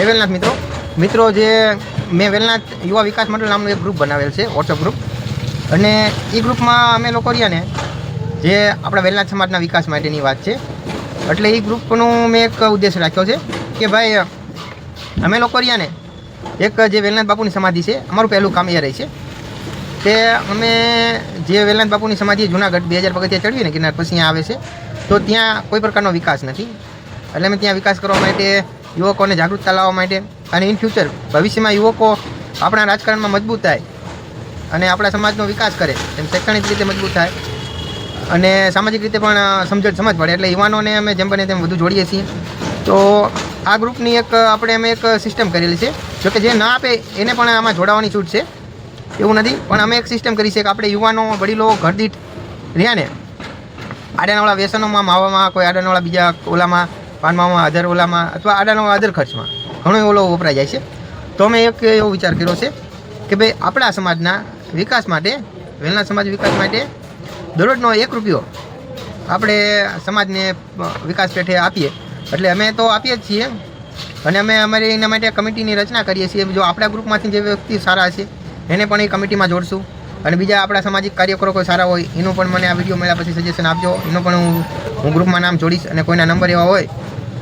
જય વેલનાથ મિત્રો. મિત્રો જે મેં વેલનાથ યુવા વિકાસ મંડળ નામનું એક ગ્રુપ બનાવેલ છે વોટ્સઅપ ગ્રુપ અને એ ગ્રુપમાં અમે લોકો રહ્યા ને, જે આપણા વેલનાથ સમાજના વિકાસ માટેની વાત છે. એટલે એ ગ્રુપનું મેં એક ઉદ્દેશ રાખ્યો છે કે ભાઈ, અમે લોકો રહ્યા ને, એક જે વેલનાથ બાપુની સમાધિ છે, અમારું પહેલું કામ એ રહી છે કે અમે જે વેલનાથ બાપુની સમાધિ જુનાગઢ બે હજાર પગથિયા ચડવી ને, ગિરનાર પછી આવે છે, તો ત્યાં કોઈ પ્રકારનો વિકાસ નથી. એટલે અમે ત્યાં વિકાસ કરવા માટે યુવકોને જાગૃતતા લાવવા માટે અને ઇન ફ્યુચર ભવિષ્યમાં યુવકો આપણા રાજકારણમાં મજબૂત થાય અને આપણા સમાજનો વિકાસ કરે તેમ શૈક્ષણિક રીતે મજબૂત થાય. અને સામાજિક રીતે પણ સમજણ સમજ પડે એટલે યુવાનોને અમે જેમ બને તેમ વધુ જોડીએ છીએ. તો આ ગ્રુપની એક, આપણે અમે એક સિસ્ટમ કરેલી છે. જોકે જે ના આપે એને પણ આમાં જોડાવાની છૂટ છે. એવું નથી, પણ અમે એક સિસ્ટમ કરી છે કે આપણે યુવાનો, વડીલો, ઘરદીઠ રહ્યા ને આડાનવાળા વ્યસનોમાં, માવામાં, કોઈ આડાનાવાળા બીજા ઓલામાં પાનમાં આધાર ઓલામાં અથવા આડાનો આધાર ખર્ચમાં. ઘણો ઓલો વપરાઈ જાય છે. તો અમે એક એવો વિચાર કર્યો છે કે ભાઈ આપણા સમાજના વિકાસ માટે વહેલા સમાજ વિકાસ માટે દરરોજનો એક રૂપિયો આપણે સમાજને વિકાસ પેઠે આપીએ. એટલે અમે તો આપીએ જ છીએ. અને અમે અમારી એના માટે કમિટીની રચના કરીએ છીએ. જો આપણા ગ્રુપમાંથી જે વ્યક્તિ સારા છે, એને પણ એ કમિટીમાં જોડશું. અને બીજા આપણા સામાજિક કાર્યકરો કોઈ સારા હોય, એનું પણ મને આ વીડિયો મળ્યા પછી સજેશન આપજો. એનો પણ હું હું ગ્રુપમાં નામ જોડીશ અને કોઈના નંબર એવા હોય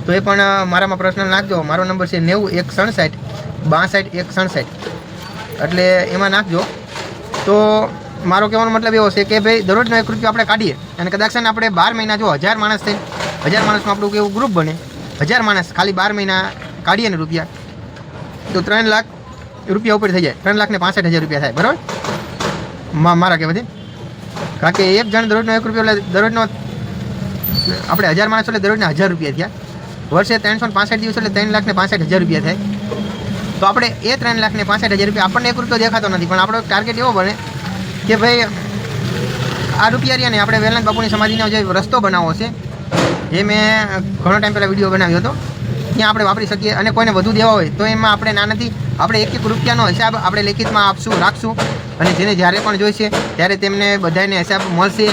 તો એ પણ મારામાં પ્રશ્ન નાખજો. મારો નંબર છે નેવું એક સડસઠ બાસઠ એક સડસઠ. એટલે એમાં નાખજો. તો મારો કહેવાનો મતલબ એવો છે કે ભાઈ, દરરોજનો એક રૂપિયો આપણે કાઢીએ અને કદાચ છે ને આપણે બાર મહિના જો હજાર માણસ થઈ હજાર માણસનું આપણું કેવું ગ્રુપ બને, હજાર માણસ ખાલી બાર મહિના કાઢીએ ને રૂપિયા, તો ત્રણ લાખ રૂપિયા ઉપર થઈ જાય. ત્રણ લાખને પાસઠ હજાર રૂપિયા થાય. બરાબર? મારા કહેવાથી. કારણ કે એક જણ દરરોજનો એક રૂપિયો, એટલે દરરોજનો આપણે હજાર માણસો, એટલે દરરોજના હજાર રૂપિયા થયા. વર્ષે ત્રણસો પાસઠ દિવસ એટલે ત્રણ લાખ ને પાસઠ હજાર રૂપિયા થાય. તો આપણે એ ત્રણ લાખ ને પાસઠ હજાર રૂપિયા આપણને એક રૂપિયો દેખાતો નથી, પણ આપણો ટાર્ગેટ એવો બને કે ભાઈ, આ રૂપિયા રહ્યા ને આપણે વેલનાથ બાપુની સમાધિનો જે રસ્તો બનાવવો છે જે મેં ઘણો ટાઈમ પહેલાં વીડિયો બનાવ્યો હતો. ત્યાં આપણે વાપરી શકીએ અને કોઈને વધુ દેવા હોય તો એમાં આપણે ના નથી, આપણે એક એક રૂપિયાનો હિસાબ આપણે લેખિતમાં આપશું, રાખશું. અને જેને જ્યારે પણ જોઈશે, ત્યારે તેમને બધાને હિસાબ મળશે.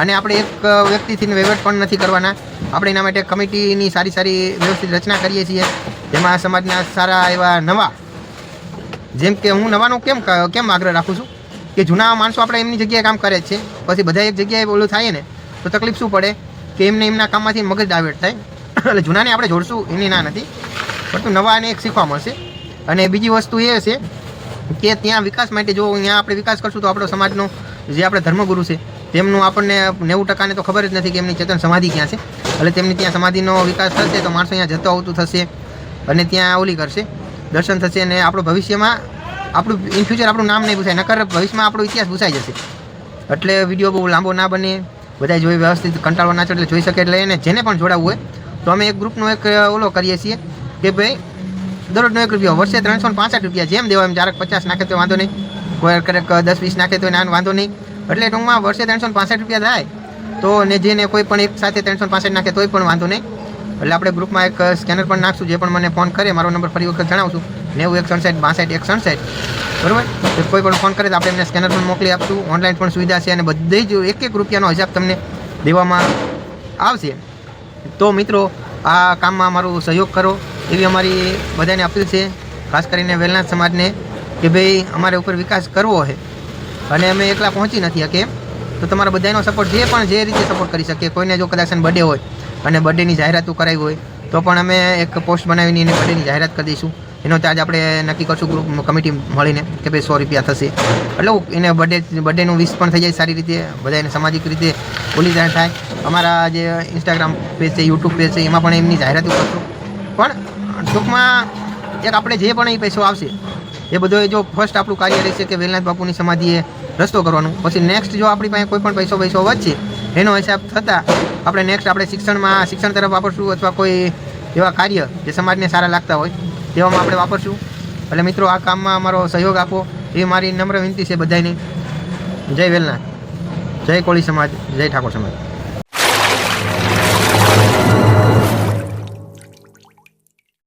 અને આપણે એક વ્યક્તિથી વહીવટ પણ નથી કરવાના. આપણે એના માટે કમિટીની સારી સારી વ્યવસ્થિત રચના કરીએ છીએ. જેમાં સમાજના સારા એવા નવા, જેમ કે હું નવાનું કેમ કેમ આગ્રહ રાખું છું? કે જૂના માણસો આપણે એમની જગ્યાએ કામ કરે છે. પછી બધા એક જગ્યાએ ઓલું થાય ને, તો તકલીફ શું પડે? કે એમને એમના કામમાંથી મગજ ડાયવર્ટ થાય. એટલે જૂનાને આપણે જોડશું, એની ના નથી. પરંતુ નવાને એક શીખવા મળશે. અને બીજી વસ્તુ એ છે કે ત્યાં વિકાસ માટે જો ત્યાં આપણે વિકાસ કરશું તો આપણો સમાજનો જે આપણે ધર્મગુરુ છે તેમનું આપણને નેવું ટકાને તો ખબર જ નથી કે એમની ચેતન સમાધિ ક્યાં છે. એટલે તેમની ત્યાં સમાધિનો વિકાસ થશે તો માણસો અહીંયા જતો આવતું થશે અને ત્યાં ઓલી કરશે, દર્શન થશે અને આપણું ભવિષ્યમાં, આપણું ઇન ફ્યુચર આપણું નામ નહીં ભૂસાય નકર ભવિષ્યમાં આપણો ઇતિહાસ ભૂસાઈ જશે. એટલે વીડિયો બહુ લાંબો ના બને બધા જોઈ વ્યવસ્થિત કંટાળો ના એટલે જોઈ શકે એટલે એને જેને પણ જોડાવવું હોય, તો અમે એક ગ્રુપનો એક ઓલો કરીએ છીએ કે ભાઈ, દરરોજનો એક રૂપિયો, વર્ષે ત્રણસો પાંસઠ રૂપિયા જેમ દેવા એમ ક્યારેક પચાસ નાખે તો વાંધો નહીં, કોઈ ક્યારેક દસ વીસ નાખે તો ના વાંધો નહીં. એટલે ટૂંકમાં વર્ષે ત્રણસો પાસઠ રૂપિયા થાય. તો ને જેને કોઈ પણ એક સાથે ત્રણસો પાસઠ નાખે તોય પણ વાંધો નહીં. એટલે આપણે ગ્રુપમાં એક સ્કેનર પણ નાખશું, જે પણ મને ફોન કરે, મારો નંબર ફરી વખત જણાવશું. નેવું એક સડસઠ, બાસઠ એક સડસઠ. બરાબર? કોઈ પણ ફોન કરે તો આપણે એમને સ્કેનર પણ મોકલી આપશું. ઓનલાઈન પણ સુવિધા છે અને બધી જ એક એક રૂપિયાનો હિસાબ તમને દેવામાં આવશે. તો મિત્રો, આ કામમાં અમારો સહયોગ કરો. એવી અમારી બધાને અપીલ છે, ખાસ કરીને વેલનાથ સમાજને, કે ભાઈ અમારે ઉપર વિકાસ કરવો છે અને અમે એકલા પહોંચી નથી શકીએ. તો તમારા બધાનો સપોર્ટ જે પણ જે રીતે સપોર્ટ કરી શકીએ, કોઈને જો કદાચ બર્થડે હોય અને બર્થડેની જાહેરાતો કરાવી હોય, તો પણ અમે એક પોસ્ટ બનાવીને એની બર્થડેની જાહેરાત કરી દઈશું. એનો ચાર્જ આપણે નક્કી કરશું ગ્રુપ કમિટી મળીને કે ભાઈ સો રૂપિયા થશે. એટલે એને બર્થડે બર્થડેનું વિશ પણ થઈ જાય સારી રીતે બધાને સામાજિક રીતે બોલી જાણ થાય. અમારા જે ઇન્સ્ટાગ્રામ પેજ છે યુટ્યુબ પેજ છે, એમાં પણ એમની જાહેરાતો કરશું. પણ ટૂંકમાં, એક આપણે જે પણ એ પૈસો આવશે એ બધો જો ફર્સ્ટ આપણું કાર્ય રહેશે કે વેલનાથ બાપુની સમાધિએ રસ્તો કરવાનો. પછી નેક્સ્ટ જો આપણી પાસે કોઈ પણ પૈસો પૈસો વધશે, એનો હિસાબ થતાં આપણે નેક્સ્ટ આપણે શિક્ષણમાં, શિક્ષણ તરફ વાપરશું અથવા કોઈ એવા કાર્ય જે સમાજને સારા લાગતા હોય, તેવામાં આપણે વાપરશું. એટલે મિત્રો, આ કામમાં અમારો સહયોગ આપો. એ મારી નમ્ર વિનંતી છે બધાની જય વેલનાથ. જય કોળી સમાજ. જય ઠાકોર સમાજ.